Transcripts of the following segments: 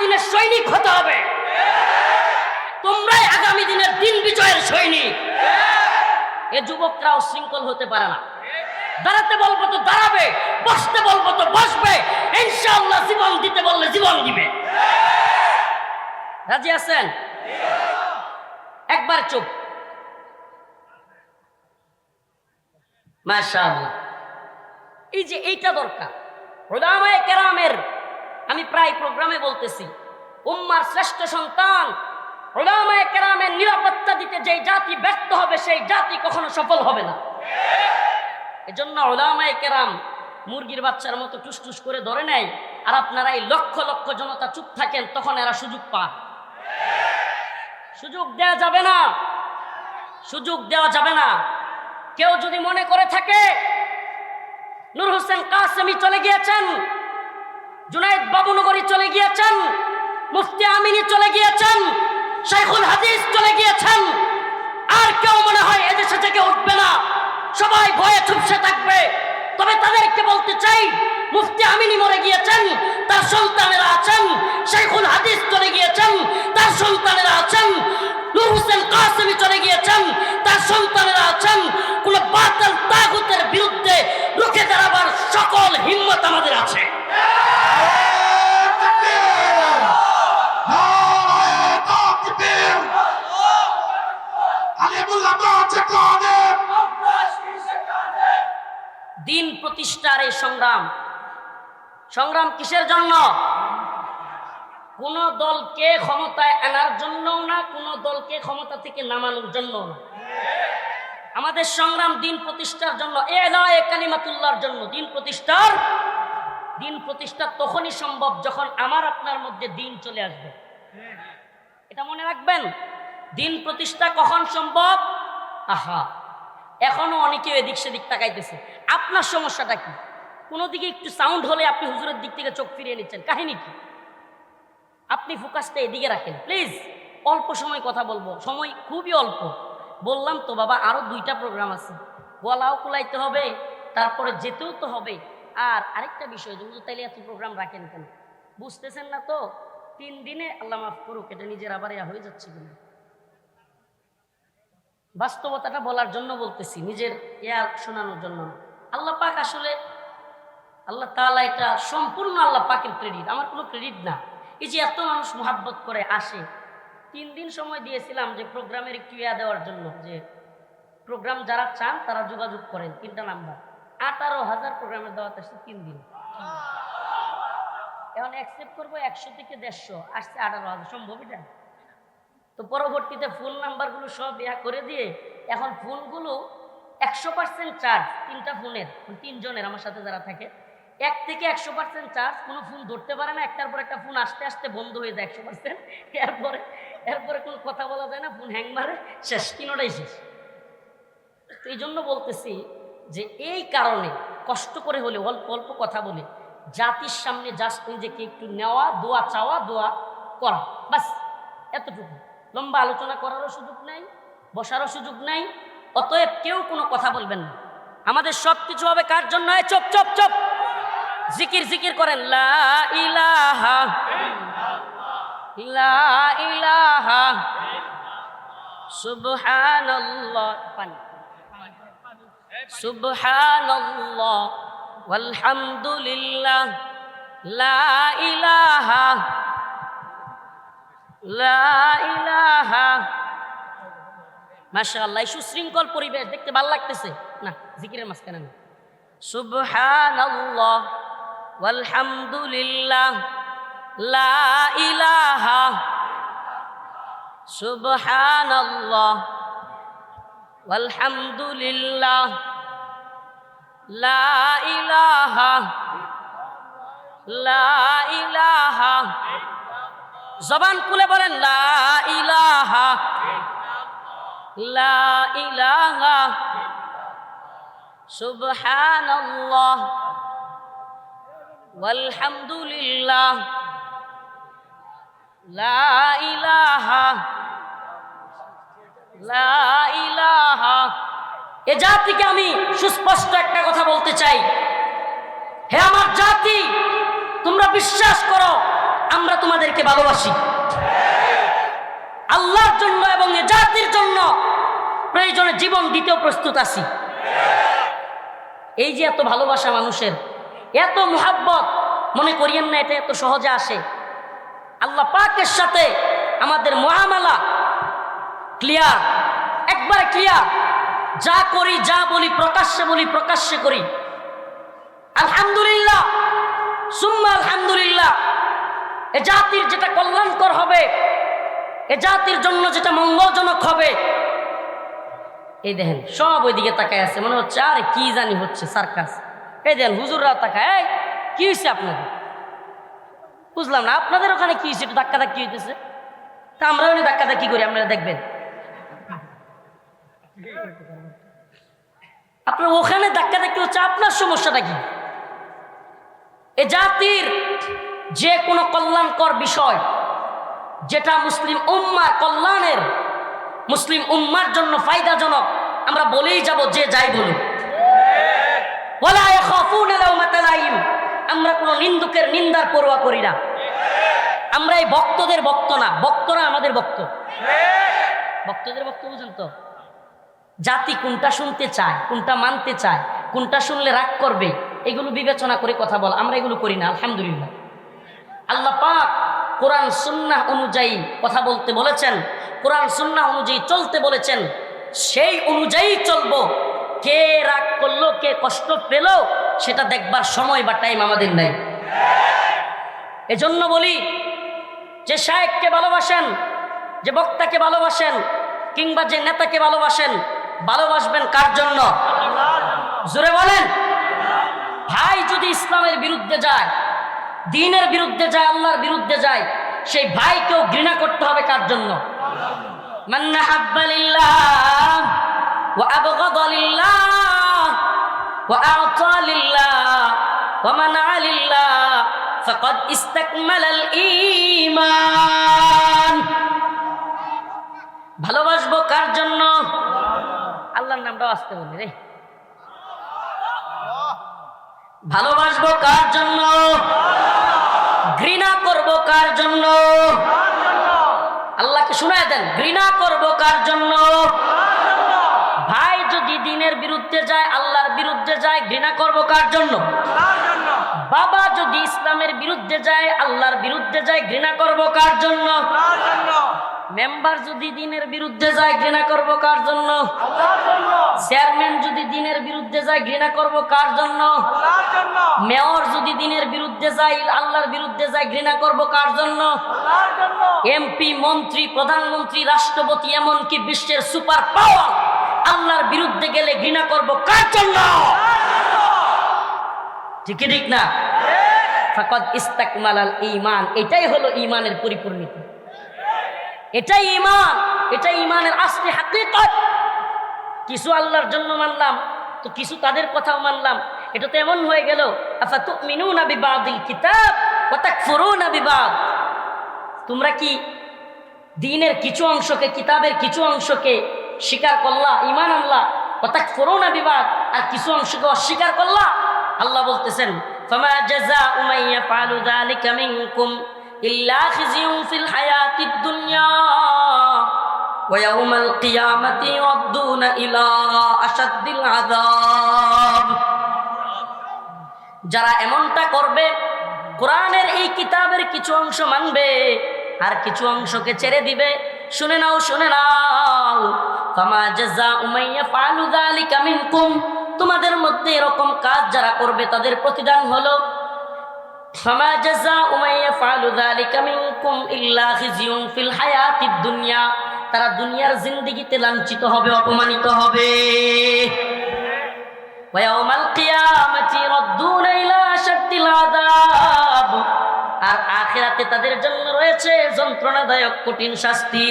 দিনের সৈনিক হতে হবে। তোমরাই আগামী দিনের দিন বিজয়ের সৈনিক। এ যুবকরা উশৃঙ্খল হতে পারে না। দাঁড়াতে বলব তো দাঁড়াবে, বসতে বলব তো বসবে। ইনশাআল্লাহ জীবন দিতে বললে জীবন দিবে। রাজি আছেন? একবার চুপ। মাশাআল্লাহ। এই যে এইটা দরকার। ওলামায়ে কেরামের আমি প্রায় প্রোগ্রামে বলতেছি, উম্মার শ্রেষ্ঠ সন্তান কেরামের নিরাপত্তা দিতে যেই জাতি ব্যর্থ হবে, সেই জাতি কখনো সফল হবে না। এজন্য ওলামায়ে কেরাম মুরগির বাচ্চার মতো টুসটুস করে ধরে নেয়, আর আপনারা এই লক্ষ লক্ষ জনতা চুপ থাকেন, তখন এরা সুযোগ পায়। সুযোগ দেওয়া যাবে না। সুযোগ দেওয়া যাবে না। কেউ যদি মনে করে থাকে, নূর হোসেন কাসেমি চলে গিয়েছেন জুনাইদ বাবুনগরী চলে গিয়েছেন, মুফতি আমিনী চলে গিয়েছেন, শাইখুল হাদিস চলে গিয়েছেন। আর কেউ মনে হয় এদেশে থেকে উঠবে না। সবাই ভয়ে চুপসে থাকবে। তবে তাদেরকে বলতে চাই, মুফতি আমিনী মরে গিয়েছেন, তার সন্তানেরা আছেন, শাইখুল হাদিস চলে গিয়েছেন, তার সন্তানেরা আছেন, নূর হোসেন কাসেমি চলে গিয়েছেন, তার সন্তানেরা আছেন। কোন বাতাল তাগুতের বিরুদ্ধে রুখে দাঁড়াবার সকল হিম্মত আমাদের আছে। দিন প্রতিষ্ঠার এই সংগ্রাম। সংগ্রাম কিসের জন্য? কোন দলকে ক্ষমতায় আনার জন্যও না, কোন দলকে ক্ষমতা থেকে নামানোর জন্য আমাদের সংগ্রাম দিন প্রতিষ্ঠার জন্য। এ নয় কালিমাতুল্লাহর জন্য। দিন প্রতিষ্ঠার দিন প্রতিষ্ঠা তখনই সম্ভব যখন আমার আপনার মধ্যে দিন চলে আসবে। এটা মনে রাখবেন? দিন প্রতিষ্ঠা কখন সম্ভব? আহা, এখনও অনেকে এদিক সেদিক তাকাইতেছে। আপনার সমস্যাটা কি? কোনো দিকে একটু সাউন্ড হলে আপনি হুজুরের দিক থেকে চোখ ফিরিয়ে নিচ্ছেন। কাহিনী কি? আপনি ফোকাসটা এদিকে রাখেন। প্লিজ অল্প সময় কথা বলব। সময় খুবই অল্প। বললাম তো বাবা আরও দুইটা প্রোগ্রাম আছে। গলাও কুলাইতে হবে, তারপরে যেতেও তো হবে। আর আরেকটা বিষয় যে হুজুর তাইলে এত প্রোগ্রাম রাখেন কেন? বুঝতেছেন না তো? তিন দিনে আল্লাহ মাফ করুক, এটা নিজের আবার ইয়া হয়ে যাচ্ছে কিনা? বাস্তবতাটা বলার জন্য বলতেছি, নিজের ইয়ার শোনানোর জন্য আল্লাহ পাক আসলে, আল্লাহ তাআলা এটা সম্পূর্ণ আল্লাহ পাকের ক্রেডিট আমার কোনো ক্রেডিট না। এই যে এত মানুষ মোহাব্বত করে আসে, তিন দিন সময় দিয়েছিলাম যে প্রোগ্রামের একটু ইয়া দেওয়ার জন্য, যে প্রোগ্রাম যারা চান তারা যোগাযোগ করেন, তিনটা নাম্বার আঠারো হাজার প্রোগ্রামের দেওয়াতে আসছে তিন দিন। এখন অ্যাকসেপ্ট করব একশো থেকে দেড়শো, আসছে আঠারো হাজার, সম্ভব এটা? তো পরবর্তীতে ফোন নাম্বারগুলো সব ইয়া করে দিয়ে এখন ফোনগুলো একশো পার্সেন্ট চার্জ তিনটা ফোনের তিনজনের আমার সাথে যারা থাকে। এক থেকে একশো পার্সেন্ট চার্জ কোনো ফোন ধরতে পারে না, একটার পর একটা ফোন আসতে আসতে বন্ধ হয়ে যায় একশো পার্সেন্ট এরপরে এরপরে কোনো কথা বলা যায় না ফোন হ্যাং মারে, শেষ, তিনোটাই শেষ। তো এই জন্য বলতেছি যে এই কারণে, কষ্ট করে হলে, অল্প অল্প কথা বলে, জাতির সামনে জাস্ট নিজেকে একটু নেওয়া, দোয়া চাওয়া, দোয়া করা বাস এতটুকু। লম্বা আলোচনা করারও সুযোগ নাই, বসারও সুযোগ নাই, অতএব কেউ কোনো কথা বলবেন না। আমাদের সব কিছু হবে কার জন্য? এই চপ চপ চপ। জিকির জিকির করেন, লা ইলাহা লা ইলাহা সুবহানাল্লাহ। পানি। সুবহানাল্লাহ, ওয়ালহামদুলিল্লাহ, লা ইলাহা লা ইলাহা। মাশাআল্লাহ সুশৃঙ্খল পরিবেশ দেখতে ভালো লাগতেছে। না, জিকিরের মাঝখানে না। সুবহানাল্লাহ, ওয়ালহামদুলিল্লাহ, লা ইলাহা। সুবহানাল্লাহ, ওয়ালহামদুলিল্লাহ। লা ইলাহা লা ইলাহা। জবান খুলে বলেন লা ইলাহা লা লা ইলাহা লা ইলাহা। এ জাতিকে আমি সুস্পষ্ট একটা কথা বলতে চাই। হে আমার জাতি, তোমরা বিশ্বাস করো, আমরা তোমাদেরকে ভালোবাসি। আল্লাহর জন্য এবং এ জাতির জন্য প্রয়োজনে জীবন দিতেও প্রস্তুত আছি। এই যে এত ভালোবাসা মানুষের, এত মোহাব্বত, মনে করিয়েন না, এটা এত সহজে আসে। আল্লাহ পাকের সাথে আমাদের মহামালা ক্লিয়ার একবারে ক্লিয়ার যা করি, যা বলি, প্রকাশ্যে বলি, প্রকাশ্যে করি। আলহামদুলিল্লাহ, সুম্মা আলহামদুলিল্লাহ, এ জাতির যেটা কল্যাণকর হবে, এ জাতির জন্য যেটা মঙ্গলজনক হবে, এই দেখেন, সব ওইদিকে তাকায় আছে। মনে হচ্ছে, আরে কি জানি হচ্ছে, সার্কাস। এই দেখেন হুজুররাও তাকায় কি হয়েছে আপনাদের? বুঝলাম না, আপনাদের ওখানে কি হয়েছে একটু ধাক্কা ধাক্কি হইতেছে। তা আমরা ওখানে ধাক্কা ধাক্কি করি, আপনারা দেখবেন। আপনার ওখানে ধাক্কা ধাক্কি হচ্ছে, আপনার সমস্যাটা কি? এ জাতির যে কোনো কল্যাণকর বিষয় যেটা মুসলিম উম্মার কল্যাণের, মুসলিম উম্মার জন্য ফায়দাজনক, আমরা বলেই যাব যে যাই বলুক। আমরা কোনো নিন্দুকের নিন্দার পরোয়া করি না। আমরা এই ভক্তদের ভক্ত না, ভক্তরা আমাদের ভক্ত। ভক্তদের ভক্ত বুঝেন তো? জাতি কোনটা শুনতে চায়, কোনটা মানতে চায়, কোনটা শুনলে রাগ করবে, এগুলো বিবেচনা করে কথা বল। আমরা এগুলো করি না, আলহামদুলিল্লাহ। আল্লাহ পাক কোরআন সুন্নাহ অনুযায়ী কথা বলতে বলেছেন, কোরআন সুন্নাহ অনুযায়ী চলতে বলেছেন, সেই অনুযায়ী চলবো। কে রাগ করল, কে কষ্ট পেল, সেটা দেখবার সময় বা টাইম আমাদের নেই। এজন্য বলি, যে শায়েককে ভালোবাসেন, যে বক্তাকে ভালোবাসেন, কিংবা যে নেতাকে ভালোবাসেন ভালোবাসবেন কার জন্য? জোরে বলেন। ভাই যদি ইসলামের বিরুদ্ধে যায়, দিনের বিরুদ্ধে যায়, আল্লাহর বিরুদ্ধে যায়, সেই ভাইকেও ঘৃণা করতে হবে কার জন্য? ভালোবাসবো কার জন্য? আল্লাহর নামটাও আসতে বলি রে। ভালোবাসবো কার জন্য? ঘৃণা করব কার জন্য? আল্লাহকে শোনায় দেন ঘৃণা করব কার জন্য? ভাই যদি দিনের বিরুদ্ধে যায় আল্লাহর বিরুদ্ধে যায় ঘৃণা করব কার জন্য? বাবা যদি ইসলামের বিরুদ্ধে যায় আল্লাহর বিরুদ্ধে যায় ঘৃণা করব কার জন্য? মেম্বার যদি দিনের বিরুদ্ধে যায়, ঘৃণা করব কার জন্য? চেয়ারম্যান যদি দিনের বিরুদ্ধে যায়, ঘৃণা করব কার জন্য? মেয়র যদি দিনের বিরুদ্ধে যায়, আল্লাহর বিরুদ্ধে যায়, ঘৃণা করব কার জন্য? এমপি, মন্ত্রী, প্রধানমন্ত্রী, রাষ্ট্রপতি, এমনকি বিশ্বের সুপার পাওয়ার, আল্লাহর বিরুদ্ধে গেলে ঘৃণা করব কার জন্য? ঠিক ঠিক না? ফাকাদ ইস্তাকমাল ঈমান, এটাই হলো ঈমানের পরিপূর্ণতা। এটাই ইমান এটাই ইমানের আসলে হাকিকত। কিছু আল্লাহর জন্য মানলাম, তো কিছু তাদের কথাও মানলাম। এটা তো এমন হয়ে গেল আচ্ছা তো মিনু না বিবাদিল কিতাব ফরু না বিবাদ। তোমরা কি দিনের কিছু অংশকে, কিতাবের কিছু অংশকে স্বীকার করলা ইমান আল্লাহ কথা করো না বিবাদ, আর কিছু অংশকে অস্বীকার করলা? আল্লাহ বলতেছেন, ফমা জাজা উমাইয়া ফালু যালিকা মিনকুম। إلا خزي في الحياة الدنيا ويوم القيامة يردون إلى أشد العذاب যারা এমনটা করবে কোরআনের এই কিতাবের কিছু অংশ মানবে আর কিছু অংশকে ছেড়ে দিবে শুনে নাও শুনে নাও ফামা জাযা উমাইয়া ফালু যালিকা মিনকুম তোমাদের মধ্যে এরকম কাজ যারা করবে তাদের প্রতিদান হলো ফামা জাযা উমাইয়া ফালু যালিকা মিনকুম ইল্লা খিজিয়ুন ফিল হায়াতিদ দুনিয়া তারা দুনিয়ার জিন্দেগিতে লাঞ্ছিত হবে অপমানিত হবে ويوم القيامة يردون إلى أشد العذاب আর আখিরাতে তাদের জন্য রয়েছে যন্ত্রণাদায়ক কঠিন শাস্তি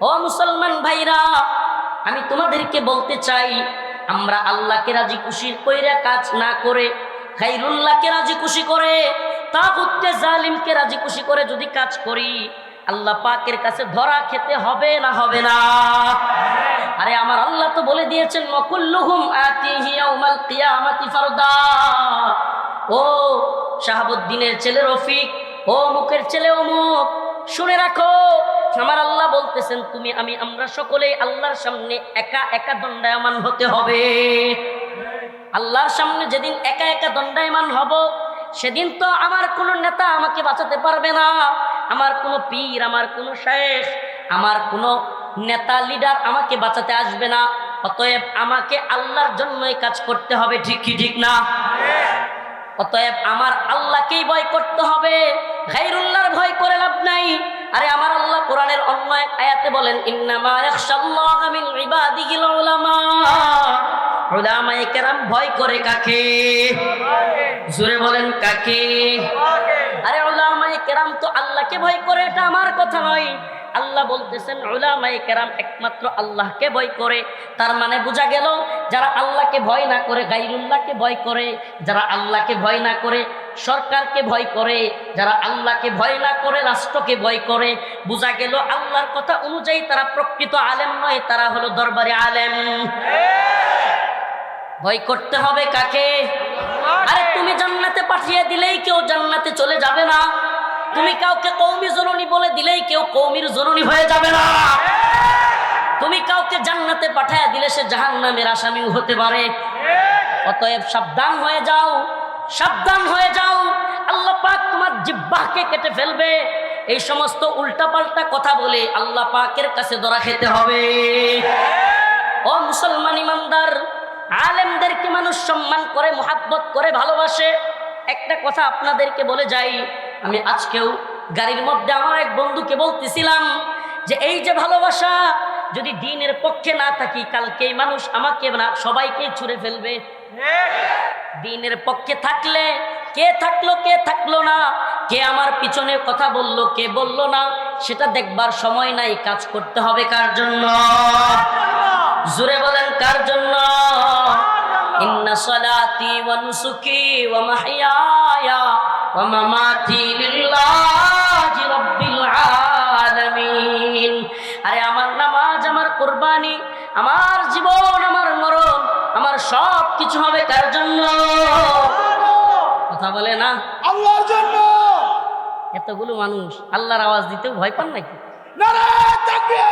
ও মুসলমান ভাইরা আমি তোমাদেরকে বলতে চাই আমরা আল্লাহকে রাজি খুশি কইরা কাজ না করে খাইরুল্লাহকে রাজি খুশি করে তা তাগুতকে জালিমকে রাজি খুশি করে যদি কাজ করি, আল্লাহ পাকের কাছে ধরা খেতে হবে না হবে না? আরে আমার আল্লাহ তো বলে দিয়েছেন মকুল্লুহুম আতিহি ইয়াউমাল কিয়ামাতি ফারদা। ও শাহাবুদ্দিনের ছেলে রফিক, ও মুখের ছেলে অমুক, শুনে রাখো, আমার আল্লাহ বলতেছেন, তুমি, আমি, আমরা সকলে আল্লাহর সামনে একা একা দণ্ডায়মান হতে হবে। আল্লাহর সামনে যেদিন একা একা দণ্ডায়মান হব, সেদিন তো আমার কোনো নেতা আমাকে বাঁচাতে পারবে না। আমার কোনো পীর, আমার কোনো শেখ আমার কোনো নেতা লিডার আমাকে বাঁচাতে আসবে না। অতএব আমাকে আল্লাহর জন্যই কাজ করতে হবে, ঠিক কি, ঠিক না? অতএব আমার আল্লাহকেই ভয় করতে হবে। গাইরুল্লাহর ভয় করে লাভ নাই। আরে আমার আল্লাহ কোরআনের অন্য এক আয়াতে বলেন, ইন্নামা ইয়াখশাল্লাহা মিন ইবাদিহিল উলামা। উলামায়ে কেরাম ভয় করে কাকে? জোরে বলেন কাকে? আরে উলামায়ে কেরাম তো আল্লাহকে ভয় করে, এটা আমার কথা নয়। আল্লাহ বলতেছেন, উলামায়ে কেরাম একমাত্র আল্লাহকে ভয় করে। তার মানে বোঝা গেল, যারা আল্লাহকে ভয় না করে, গাইরুল্লাহকে ভয় করে, যারা আল্লাহকে ভয় না করে, সরকারকে ভয় করে, যারা আল্লাহকে ভয় না করে, রাষ্ট্রকে ভয় করে, বোঝা গেল আল্লাহর কথা অনুযায়ী তারা প্রকৃত আলেম নয়, তারা হলো দরবারে আলেম। ভয় করতে হবে কাকে? আরে তুমি জান্নাতে পাঠিয়ে দিলেই কেউ জান্নাতে চলে যাবে না। তুমি কাউকে কৌমি জননী বলে দিলেই কেউ কৌমির জননী হয়ে যাবে না। তুমি কাউকে জান্নাতে পাঠায় দিলে সে জাহান নামের আসামিও হতে পারে। অতএব সাবধান হয়ে যাও, সাবধান হয়ে যাও। আল্লাহ পাক তোমার জিব্বাহকে কেটে ফেলবে। এই সমস্ত উল্টাপাল্টা কথা বলে আল্লাহ পাকের কাছে ধরা খেতে হবে। ও মুসলমান ইমানদার আলেমদেরকে মানুষ সম্মান করে, মোহাব্বত করে, ভালোবাসে। একটা কথা আপনাদেরকে বলে যাই, আমি আজকেও গাড়ির মধ্যে আমার এক বন্ধুকে বলতেছিলাম যে, এই যে ভালোবাসা, যদি দিনের পক্ষে না থাকি, কালকেই মানুষ আমাকে না, সবাইকেই ছুঁড়ে ফেলবে। দিনের পক্ষে থাকলে কে থাকল কে থাকল না, কে আমার পিছনে কথা বলল, কে বলল না, সেটা দেখবার সময় নাই, কাজ করতে হবে কার জন্য? জুড়ে বলেন, কার জন্য? ওয়া মাহইয়ায়া ওয়া মামাতি লিল্লাহি রাব্বিল আলামিন আরে আমার নামাজ আমার কুরবানি আমার জীবন আমার মরণ আমার সব কিছু হবে কার জন্য? কথা বলে না? আল্লাহর জন্য। এতগুলো মানুষ আল্লাহর আওয়াজ দিতেও ভয় পান নাকি? নারায়ে তাকবীর।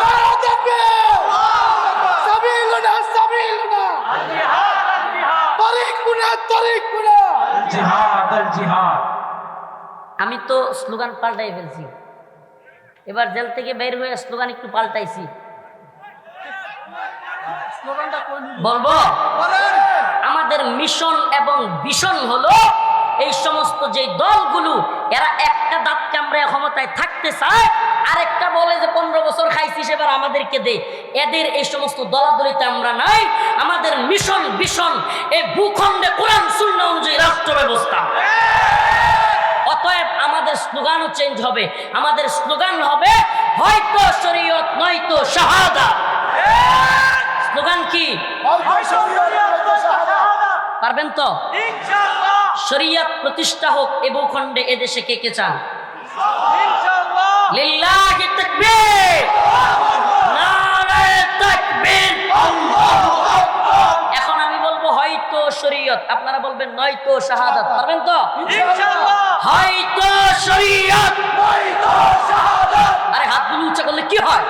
নারায়ে তাকবীর। তরিকুনা তরিকুনা জিহাদ আল জিহাদ। আমি তো স্লোগান পাল্টাই ফেলছি। এবার জেল থেকে বের হয়ে স্লোগান একটু পাল্টাইছি। বলব আমাদের মিশন এবং ভীষণ হলো এই সমস্ত যে দলগুলো এরা একটা দাঁত কামড়ে ক্ষমতায় থাকতে চায় আরেকটা বলে যে পনেরো বছর খাইছি সেবার আমাদেরকে দে। এদের এই সমস্ত দলাদলিতে আমরা নাই। আমাদের মিশন ভীষণ। এই ভূখণ্ডে কোরআন শূন্য অনুযায়ী রাষ্ট্র ব্যবস্থা। অতএব আমাদের স্লোগানও চেঞ্জ হবে। আমাদের স্লোগান হবে হয়তো শরীয়ত নয়তো শাহাদা। স্লোগান কি? পারবেন তো? শরিয়াত প্রতিষ্ঠা হোক এ ভূখণ্ডে এদেশে কে কে চান? লিল্লাহি তাকবীর। নারায়ে তাকবীর। এখন আমি বলব হয়তো শরীয়ত। আপনারা বলবেন নয়তো শাহাদাত। পারবেন তো? হয়তো শরীয়ত। আরে হাতগুলো উঁচা করলে কি হয়?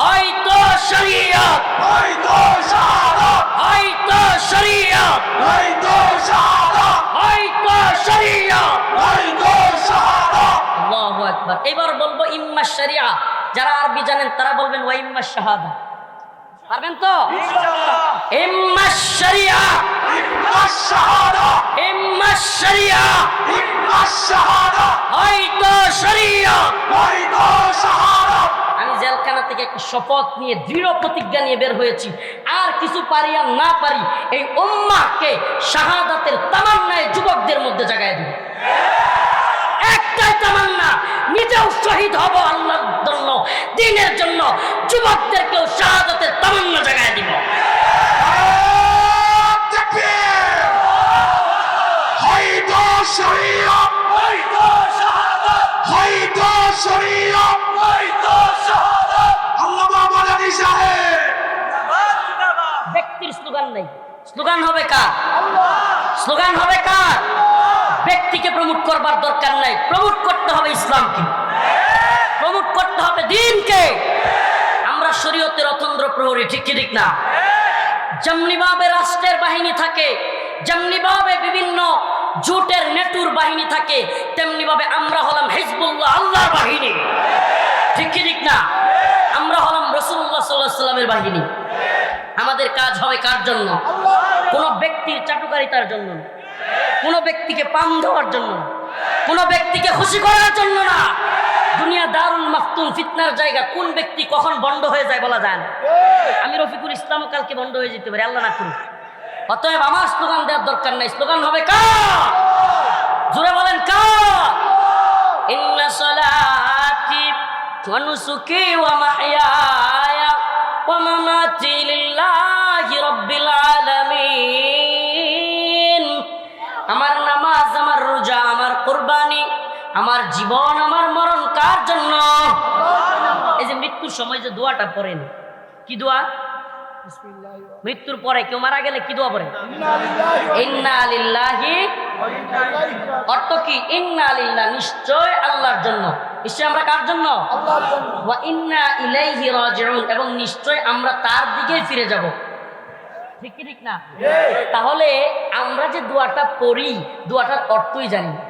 হয়তো শরীয়ত। হয়তো শরীয়ত। হয়তো আল্লাহু। এবার বলব ইম্মা শরিয়া। যারা আরবি জানেন তারা বলবেন ওয়া ইম্মা শাহাদা। পারবেন তো? ইম্মা শরিয়া। ইম্মা শাহাদা। ইম্মা শরিয়া। ইম্মা শাহাদা। হয়তো শরিয়া। আমি জেলখানা থেকে একটা শপথ নিয়ে দৃঢ় প্রতিজ্ঞা নিয়ে বের হয়েছি। আর কিছু পারি আর না পারি এই উম্মাকে শাহাদাতের তামান্নায় যুবকদের মধ্যে জাগায় দিব একটাই তামান্না নিজেও শহীদ হব আল্লাহর জন্য দিনের জন্য। যুবকদেরকেও শাহাদাতের তামান্না জাগায় দিব। ব্যক্তির স্লোগান নেই। স্লোগান হবে কার? স্লোগান হবে কার? ব্যক্তিকে প্রমোট করবার দরকার নাই। প্রমোট করতে হবে ইসলামকে। প্রমোট করতে হবে দিনকে। আমরা শরীয়তের অতন্দ্র প্রহরী, ঠিক ঠিক না? যেমনিভাবে রাষ্ট্রের বাহিনী থাকে যেমনিভাবে বিভিন্ন জোটের নেটুর বাহিনী থাকে তেমনিভাবে আমরা হলাম হিজবুল্লাহ, আল্লাহর বাহিনী। ঠিক ঠিক না? আমরা হলাম রসুল্লাহ সাল্লাহ সাল্লামের বাহিনী। আমাদের কাজ হবে কার জন্য? কোনো ব্যক্তির চাটুকারিতার জন্য। কোনো ব্যক্তিকে পান দেওয়ার জন্য। কোনো ব্যক্তিকে খুশি করার জন্য না। দুনিয়া দারুল মাফতুন ফিতনার জায়গা। কোন ব্যক্তি কখন বন্ধ হয়ে যায় বলা যায় না। আমি রফিকুল ইসলাম কালকে বন্ধ হয়ে যেতে পারি, আল্লাহ না অতএব আমার স্লোগান দেওয়ার দরকার নাই। স্লোগান হবে কা! জোরে বলেন কা! ইন্না সলাতি ওয়া নুসুকি ওয়া মামাতি লিল্লাহি রাব্বিল আমার জীবন আমার মরণ কার জন্য? এই যে মৃত্যুর সময় যে দোয়াটা পড়েন কি দোয়া? মৃত্যুর পরে কেউ মারা গেলে কি দোয়া পড়েন? ইন্না লিল্লাহি অর্থ কি? ইন্না লিল্লাহ নিশ্চয় আল্লাহর জন্য। নিশ্চয় আমরা কার জন্য? ওয়া ইন্না ইলাইহি রাজিউন এবং নিশ্চয় আমরা তার দিকেই ফিরে যাব। ঠিক কি ঠিক না? তাহলে আমরা যে দোয়াটা পড়ি দোয়াটার অর্থই জানি না।